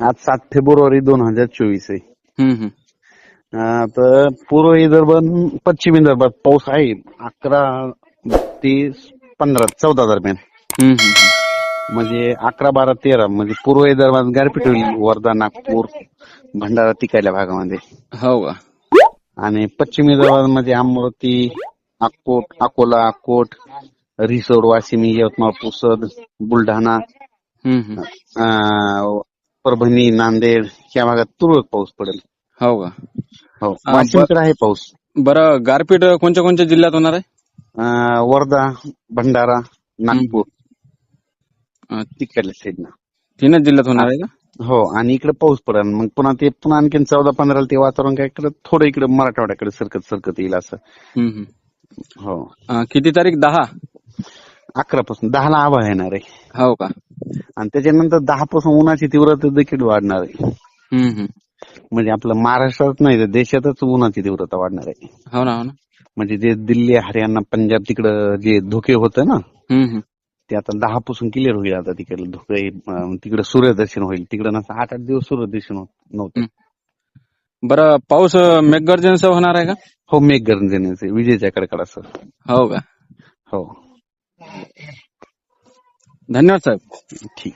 आज सात फेब्रुवारी दोन हजार चोवीस आहे हम्म, हम्म. अं, तर पूर्व विदर्भ आणि पश्चिम विदर्भात पाऊस आहे अकरा ते पंधरा चौदा दरम्यान हम्म, हम्म. म्हणजे अकरा बारा तेरा म्हणजे पूर्व विदर्भात गारपीट होईल वर्धा नागपूर भंडारा तिकायल्या भागामध्ये हो का आणि पश्चिम विदर्भामध्ये अमरावती अकोट अकोला अकोट रिसोड वाशिम यवतमाळ पुसद बुलढाणा हम्म, हम्म. अं, परभणी नांदेड या भागात तुरळक पाऊस पडेल. हो का? हो. वाशिमकडे आहे पाऊस. बरं गारपीट कोणत्या कोणत्या जिल्ह्यात होणार आहे? अं, वर्धा भंडारा नागपूर. अं, तिकडल्या साईडनं. तीनच जिल्ह्यात होणार आहे का? हो आणि इकडे पाऊस पडेल. मग पुन्हा ते पुन्हा आणखीन चौदा पंधराला ते वातावरण काय इकडे थोडं इकडे मराठवाड्याकडे सरकत सरकत येईल असं. हम्म, हम्म. हो. अं, किती तारीख? दहा? अकरा पासून दहाला आभाळ येणार आहे. हो का? आणि त्याच्यानंतर दहा पासून उन्हाची तीव्रता देखील वाढणार आहे. म्हणजे आपलं महाराष्ट्रात नाही तर देशातच उन्हाची तीव्रता वाढणार आहे. हो ना हो ना. म्हणजे जे दिल्ली हरियाणा पंजाब तिकडं जे धुके होतं ना. ते आता दहा पासून क्लिअर होईल आता तिकडे धुके. तिकडे सूर्यदर्शन होईल. तिकडे नसं आठ आठ दिवस सूर्यदर्शन होत नव्हतं. बरं पाऊस अं, मेघगर्जनेसह होणार आहे का? हो मेघ गरजेचे विजेच्या कडकडासह. हो का? हो. धन्यवाद साहेब. ठीक.